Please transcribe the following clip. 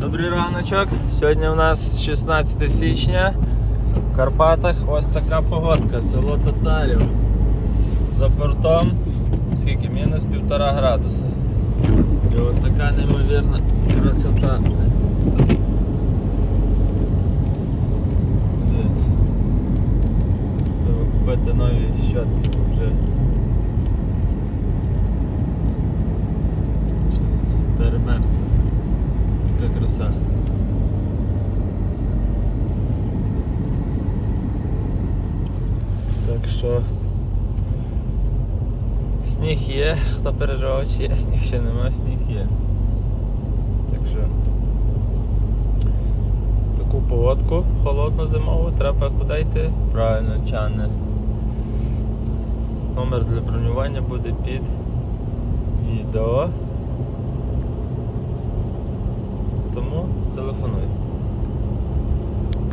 Добрий раночок. Сьогодні у нас 16 січня. В Карпатах ось така погодка, село Татарів. За портом скільки? Мінус півтора градуса. І от така неймовірна красота. Дивіться. Треба купити нові щотки вже. Краса. Так що сніг є, хто переживав, чи є сніг, ще нема, сніг є. Так що таку погодку холодну зимову треба куди йти? Правильно, чане. Номер для бронювання буде під відео. телефонуйте.